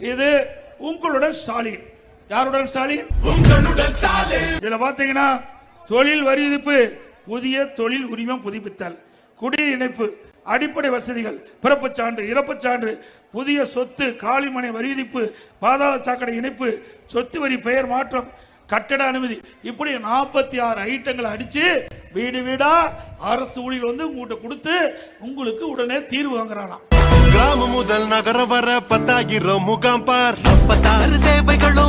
இது உங்களுடன் ஸ்டாலின். யாருடன் ஸ்டாலின்? இதுல பாத்தீங்கன்னா தொழில் வரி விதிப்பு புதிய தொழில் உரிமம் புதுப்பித்தல் குடிநீர் இணைப்பு அடிப்படை வசதிகள் பிறப்புச் சான்று இறப்புச் சான்று புதிய சொத்து காலிமனை வரி விதிப்பு பாதாள சாக்கடை இணைப்பு சொத்து வரி பெயர் மாற்றம் கட்டட அனுமதி. இப்படி நாற்பத்தி ஆறு ஐட்டங்களை அடிச்சு வீடு வீடா அரசு ஊழியர் வந்து உங்கள்கிட்ட கொடுத்து உங்களுக்கு உடனே தீர்வு வாங்குறானாம் கிராமம் முதல் நகரம் வர பத்தாயிரம் முகாம் பார். முப்பத்தாறு சேவைகளும்